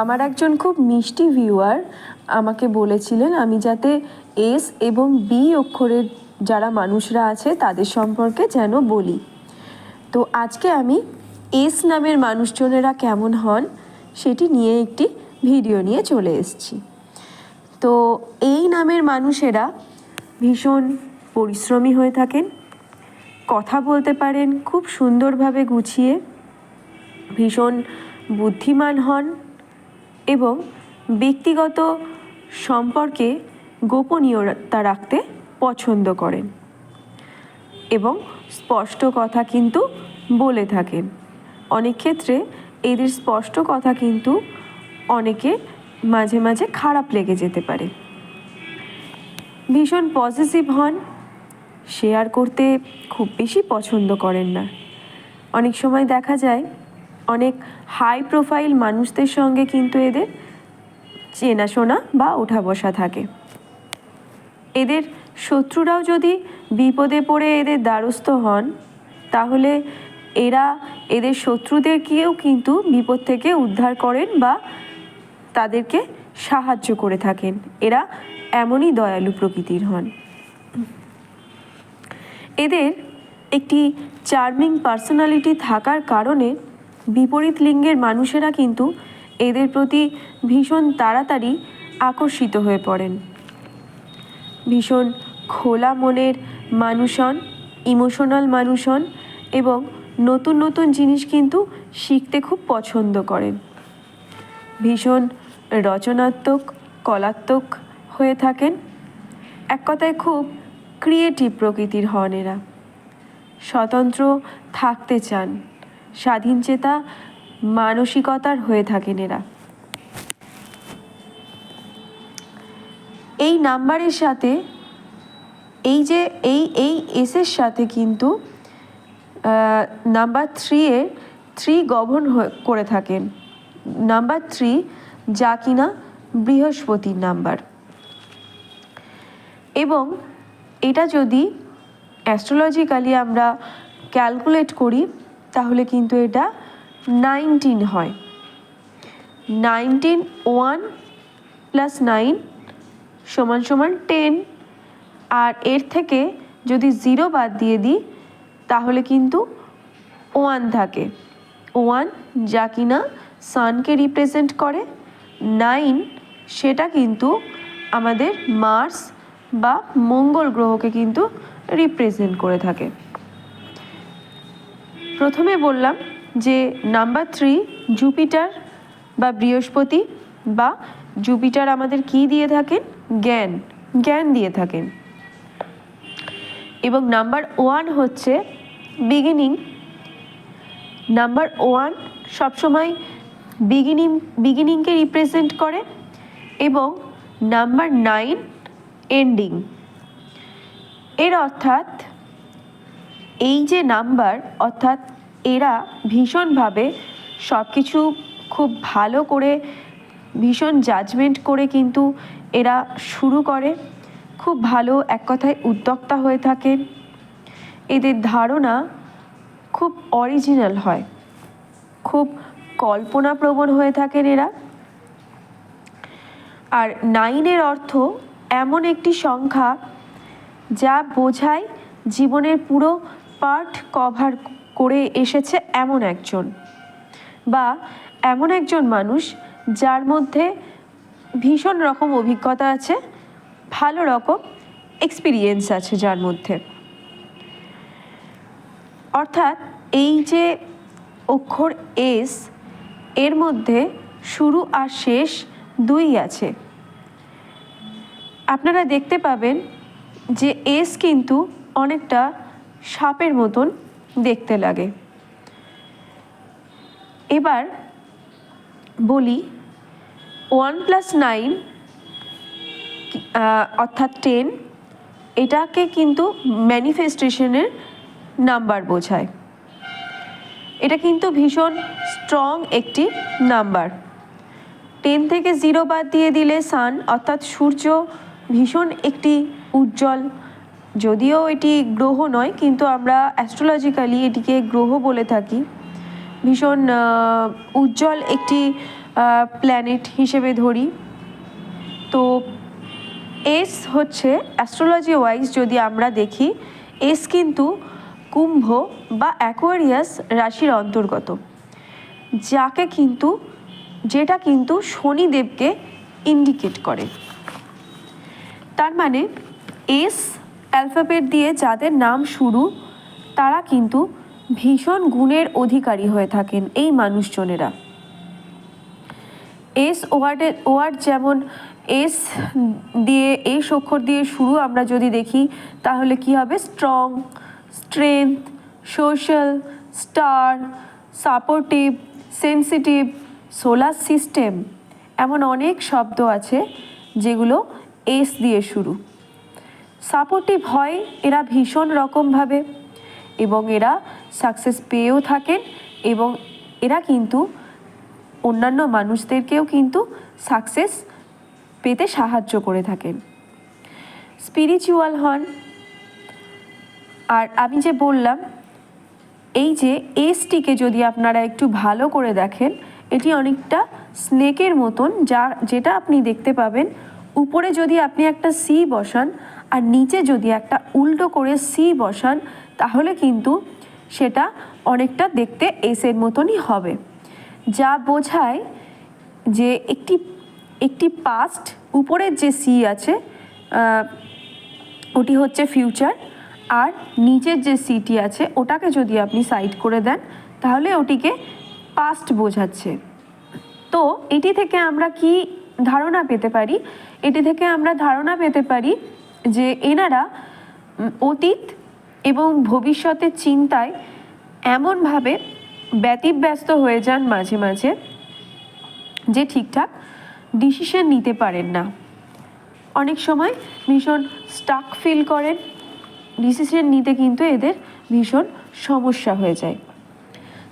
আমার একজন খুব মিষ্টি ভিউয়ার আমাকে বলেছিলেন, আমি যাতে এস এবং বি অক্ষরের যারা মানুষরা আছে তাদের সম্পর্কে যেন বলি। তো আজকে আমি এস নামের মানুষজনেরা কেমন হন সেটি নিয়ে একটি ভিডিও নিয়ে চলে এসেছি। তো এই নামের মানুষেরা ভীষণ পরিশ্রমী হয়ে থাকেন, কথা বলতে পারেন, খুব সুন্দরভাবে গুছিয়ে ভীষণ বুদ্ধিমান হন এবং ব্যক্তিগত সম্পর্কে গোপনীয়তা রাখতে পছন্দ করেন এবং স্পষ্ট কথা কিন্তু বলে থাকেন। অনেক ক্ষেত্রে এদের স্পষ্ট কথা কিন্তু অনেকে মাঝে মাঝে খারাপ লেগে যেতে পারে। ভীষণ পজিটিভ হন, শেয়ার করতে খুব বেশি পছন্দ করেন না। অনেক সময় দেখা যায় অনেক হাই প্রোফাইল মানুষদের সঙ্গে কিন্তু এদের চেনাশোনা বা ওঠা বসা থাকে। এদের শত্রুরাও যদি বিপদে পড়ে এদের দ্বারস্থ হন, তাহলে এরা এদের শত্রুদেরকেও কিন্তু বিপদ থেকে উদ্ধার করেন বা তাদেরকে সাহায্য করে থাকেন। এরা এমনই দয়ালু প্রকৃতির হন। এদের একটি চার্মিং পার্সোনালিটি থাকার কারণে বিপরীত লিঙ্গের মানুষেরা কিন্তু এদের প্রতি ভীষণ তাড়াতাড়ি আকর্ষিত হয়ে পড়েন। ভীষণ খোলা মনের মানুষ হন ইমোশনাল মানুষ হন এবং নতুন নতুন জিনিস কিন্তু শিখতে খুব পছন্দ করেন। ভীষণ রচনাত্মক, কলাত্মক হয়ে থাকেন। এক কথায় খুব ক্রিয়েটিভ প্রকৃতির হন এরা। স্বতন্ত্র থাকতে চান। স্বাধীন চেতা মানসিকতার হয়ে থাকেন এরা। এই নাম্বারের সাথে, এই যে, এই এই এসের সাথে কিন্তু নাম্বার থ্রি এ থ্রি গভর্ন করে থাকেন। নাম্বার থ্রি যা কিনা বৃহস্পতির নাম্বার। এবং এটা যদি অ্যাস্ট্রোলজিক্যালি আমরা ক্যালকুলেট করি তাহলে কিন্তু এটা নাইনটিন হয়। নাইনটিন ওয়ান প্লাস নাইন সমান সমান টেন আর এর থেকে যদি জিরো বাদ দিয়ে দিই, তাহলে কিন্তু ওয়ান থাকে। ওয়ান যা কিনা সানকে রিপ্রেজেন্ট করে। নাইন সেটা কিন্তু আমাদের মার্স বা মঙ্গল গ্রহকে কিন্তু রিপ্রেজেন্ট করে থাকে। প্রথমে বললাম যে নাম্বার থ্রি, জুপিটার বা বৃহস্পতি বা জুপিটার আমাদের কি দিয়ে থাকেন? জ্ঞান। জ্ঞান দিয়ে থাকেন। এবং নাম্বার ওয়ান হচ্ছে বিগিনিং। নাম্বার ওয়ান সবসময় বিগিনিং, বিগিনিংকে রিপ্রেজেন্ট করে এবং নাম্বার নাইন, এন্ডিং। এর অর্থাৎ এই যে নাম্বার, অর্থাৎ এরা ভীষণভাবে সব কিছু খুব ভালো করে, ভীষণ জাজমেন্ট করে কিন্তু এরা শুরু করে। খুব ভালো এক কথায় উদ্যোক্তা হয়ে থাকেন এদের ধারণা খুব অরিজিনাল হয়। খুব কল্পনাপ্রবণ হয়ে থাকেন এরা। আর নাইনের অর্থ এমন একটি সংখ্যা যা বোঝায় জীবনের পুরো পার্ট কভার করে এসেছে এমন একজন বা এমন একজন মানুষ যার মধ্যে ভীষণ রকম অভিজ্ঞতা আছে, ভালো রকম এক্সপিরিয়েন্স আছে যার মধ্যে। অর্থাৎ এই যে অক্ষর এস এর মধ্যে শুরু আর শেষ দুই আছে। আপনারা দেখতে পাবেন যে এস কিন্তু অনেকটা সাপের মতন দেখতে লাগে। এবার বলি ওয়ান প্লাস নাইন অর্থাৎ টেন এটাকে কিন্তু ম্যানিফেস্টেশনের নাম্বার বোঝায়। এটা কিন্তু ভীষণ স্ট্রং একটি নাম্বার টেন থেকে জিরো বাদ দিয়ে দিলে সান অর্থাৎ সূর্য ভীষণ একটি উজ্জ্বল যদিও এটি গ্রহ নয়, কিন্তু আমরা অ্যাস্ট্রোলজিক্যালি এটিকে গ্রহ বলে থাকি। ভীষণ উজ্জ্বল একটি প্ল্যানেট হিসেবে ধরি। তো এস হচ্ছে অ্যাস্ট্রোলজি ওয়াইজ যদি আমরা দেখি এস কিন্তু কুম্ভ বা অ্যাকোয়ারিয়াস রাশির অন্তর্গত। যাকে কিন্তু, যেটা কিন্তু শনিদেবকে ইন্ডিকেট করে। তার মানে এস অ্যালফাবেট দিয়ে যাদের নাম শুরু, তারা কিন্তু ভীষণ গুণের অধিকারী হয়ে থাকেন এই মানুষজনেরা। এস ওয়ার্ডের ওয়ার্ড যেমন এস দিয়ে, এস অক্ষর দিয়ে শুরু আমরা যদি দেখি, তাহলে কি হবে? Strong, strength, social, star, supportive, sensitive, solar system এমন অনেক শব্দ আছে যেগুলো এস দিয়ে শুরু। সাপোর্টিভ হয়, এরা ভীষণ রকমভাবে। এবং এরা সাকসেস পেয়েও থাকেন এবং এরা কিন্তু অন্যান্য মানুষদেরকেও কিন্তু সাকসেস পেতে সাহায্য করে থাকেন। স্পিরিচুয়াল হন। আর আমি যে বললাম, এই যে এসটিকে যদি আপনারা একটু ভালো করে দেখেন, এটি অনেকটা স্নেকের মতন, যা, যেটা আপনি দেখতে পাবেন উপরে যদি আপনি একটা সি বসান আর নিচে যদি একটা উল্টো করে সি বসান, তাহলে কিন্তু সেটা অনেকটা দেখতে এসের মতনই হবে। যা বোঝায় যে একটি একটি পাস্ট উপরের যে সি আছে ওটি হচ্ছে ফিউচার আর নিচের যে সিটি আছে, ওটাকে যদি আপনি সাইড করে দেন, তাহলে ওটিকে পাস্ট বোঝাচ্ছে। তো এটি থেকে আমরা কি ধারণা পেতে পারি। এটি থেকে আমরা ধারণা পেতে পারি যে এনারা অতীত এবং ভবিষ্যতের চিন্তায় এমনভাবে ব্যতিব্যস্ত হয়ে যান মাঝে মাঝে যে ঠিকঠাক ডিসিশন নিতে পারেন না। অনেক সময় ভীষণ স্টাক ফিল করেন ডিসিশন নিতে কিন্তু এদের ভীষণ সমস্যা হয়ে যায়।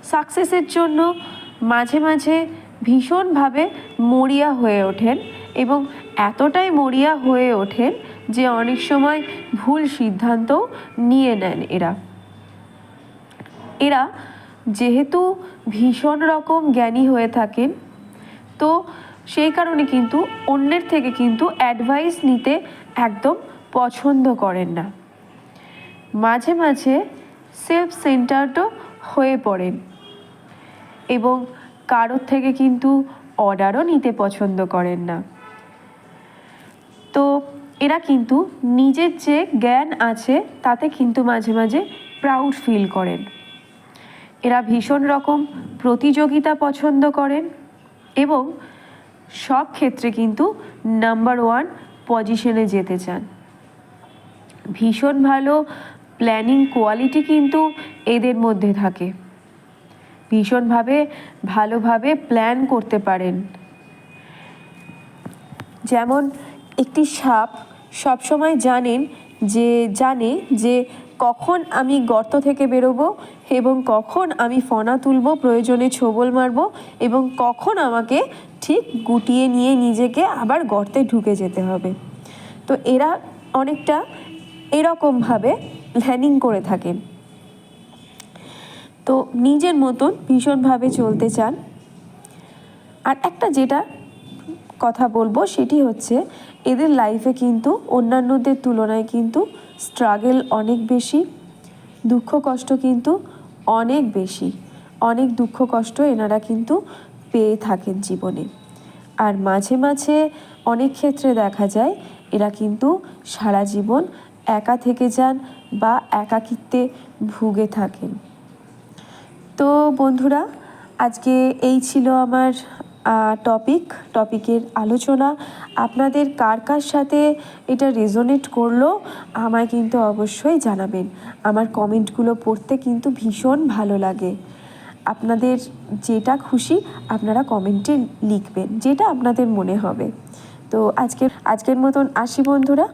সাকসেসের জন্য মাঝে মাঝে ভীষণভাবে মরিয়া হয়ে ওঠেন এবং এতটাই মরিয়া হয়ে ওঠেন যে অনেক সময় ভুল সিদ্ধান্তও নিয়ে নেন এরা। এরা যেহেতু ভীষণ রকম জ্ঞানী হয়ে থাকেন, তো সেই কারণে কিন্তু অন্যের থেকে কিন্তু অ্যাডভাইস নিতে একদম পছন্দ করেন না। মাঝে মাঝে সেলফ সেন্টার্ডও হয়ে পড়েন এবং কারোর থেকে কিন্তু অর্ডারও নিতে পছন্দ করেন না। তো এরা কিন্তু নিজের যে জ্ঞান আছে, তাতে কিন্তু মাঝে মাঝে প্রাউড ফিল করেন। এরা ভীষণ রকম প্রতিযোগিতা পছন্দ করেন এবং সব ক্ষেত্রে কিন্তু নাম্বার ওয়ান পজিশনে যেতে চান। ভীষণ ভালো প্ল্যানিং কোয়ালিটি কিন্তু এদের মধ্যে থাকে। ভীষণভাবে, ভালোভাবে প্ল্যান করতে পারেন। যেমন একটি সাপ সবসময় জানেন যে, জানে যে কখন আমি গর্ত থেকে বেরোবো এবং কখন আমি ফনা তুলবো, প্রয়োজনে ছোবল মারবো এবং কখন আমাকে ঠিক গুটিয়ে নিয়ে নিজেকে আবার গর্তে ঢুকে যেতে হবে। তো এরা অনেকটা এরকমভাবে প্ল্যানিং করে থাকেন। তো নিজের মতন ভীষণভাবে চলতে চান। আর একটা যেটা কথা বলব সেটি হচ্ছে, এদের লাইফে কিন্তু অন্যান্যদের তুলনায় কিন্তু স্ট্রাগল অনেক বেশি, দুঃখ কষ্ট কিন্তু অনেক বেশি, অনেক দুঃখ কষ্ট এনারা কিন্তু পেয়ে থাকেন জীবনে। আর মাঝে মাঝে অনেক ক্ষেত্রে দেখা যায়, এরা কিন্তু সারা জীবন একা থেকে যান বা একাকিত্বে ভুগে থাকেন। তো বন্ধুরা, আজকে এই ছিল আমার টপিক টপিকের আলোচনা। আপনাদের কার কার সাথে এটা রেজোনেট করল, আমায় কিন্তু অবশ্যই জানাবেন। আমার কমেন্টগুলো পড়তে কিন্তু ভীষণ ভালো লাগে। আপনাদের যেটা খুশি, আপনারা কমেন্টে লিখবেন, যেটা আপনাদের মনে হবে। তো আজকের আজকের মতন আসি বন্ধুরা।